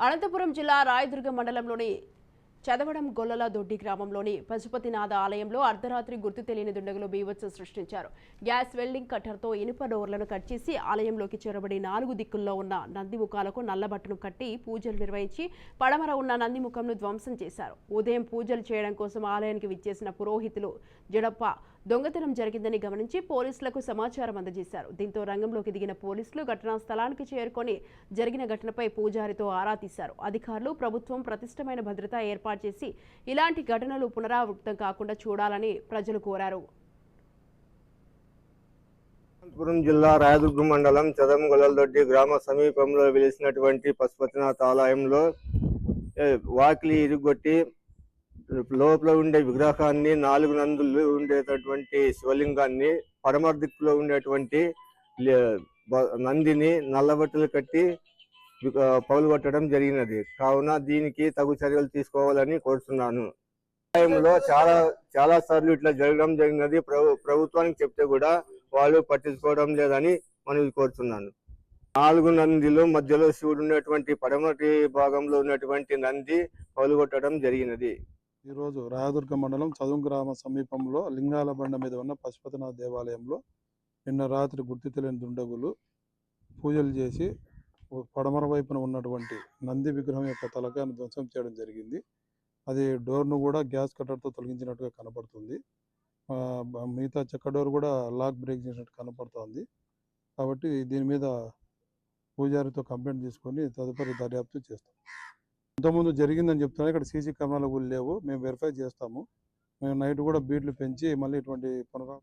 అనంతపురం జిల్లా రాయదుర్గ మండలంలోని చదవడం గొల్లల దొడ్డి గ్రామంలోని పశుపతినాథ ఆలయంలో అర్ధరాత్రి గుర్తు తెలియని దుండగులు బీవత్సం సృష్టించారు. గ్యాస్ వెల్డింగ్ కట్టర్తో ఇనుప డోర్లను కట్ చేసి ఆలయంలోకి చొరబడి నాలుగు దిక్కుల్లో ఉన్న నంది ముఖాలకు నల్లబట్టను కట్టి పూజలు నిర్వహించి పడమర ఉన్న నంది ముఖంను ధ్వంసం చేశారు. ఉదయం పూజలు చేయడం కోసం ఆలయానికి విచ్చేసిన పురోహితులు జడప్ప దొంగతనం జరిగిందని గమనించి పోలీసులకు సమాచారం అందజేశారు. దీంతో రంగంలోకి దిగిన పోలీసులు ఘటనా స్థలానికి చేరుకొని జరిగిన ఘటనపై పూజారితో ఆరా తీశారు. అధికారులు ప్రభుత్వం ప్రతిష్టమైన భద్రతా ఏర్పాటు చేసి ఇలాంటి ఘటనలు పునరావృతం కాకుండా చూడాలని ప్రజలు కోరారు. అనంతపురం జిల్లా రాయదుర్గం మండలం చదమగొల్లదొడ్డి గ్రామ సమీపంలో వెలిసినటువంటి పశుపతినాథ్ ఆలయంలో వాకిలి ఇరుగొట్టి లోపల ఉండే విగ్రహాన్ని నాలుగు నందులు ఉండేటటువంటి శివలింగాన్ని పడమర దిక్కులో ఉండేటువంటి నందిని నల్లబట్టలు కట్టి విగ- పగులుగొట్టడం జరిగినది. కావున దీనికి తగు చర్యలు తీసుకోవాలని కోరుతున్నాను. టైంలో చాలా చాలా సార్లు ఇట్లా జరగడం జరిగినది ప్రభుత్వానికి చెప్తే కూడా వాళ్ళు పట్టించుకోవడం లేదని మనవి కోరుతున్నాను. నాలుగు నందిలో మధ్యలో శివుడు ఉన్నటువంటి పడమటి భాగంలో ఉన్నటువంటి నంది పలుగొట్టడం జరిగినది. ఈరోజు రాయదుర్గ మండలం చదువు గ్రామ సమీపంలో లింగాల బండ మీద ఉన్న పశుపతినాథ దేవాలయంలో నిన్న రాత్రి గుర్తు తెలియని దుండగులు పూజలు చేసి పడమర వైపున ఉన్నటువంటి నంది విగ్రహం యొక్క తలకాయను ధ్వంసం చేయడం జరిగింది. అది డోర్ను కూడా గ్యాస్ కట్టర్తో తొలగించినట్టుగా కనపడుతుంది. మిగతా చెక్క డోర్ కూడా లాక్ బ్రేక్ చేసినట్టు కనపడుతుంది. కాబట్టి దీని మీద పూజారితో కంప్లైంట్ తీసుకొని తదుపరి దర్యాప్తు చేస్తాం. ఇంతకుముందు జరిగిందని చెప్తున్నారు. ఇక్కడ సీసీ కెమెరాలు కూడా లేవు. మేము వెరిఫై చేస్తాము. మేము నైట్ కూడా బీట్లు పెంచి మళ్ళీ ఇటువంటి పునరా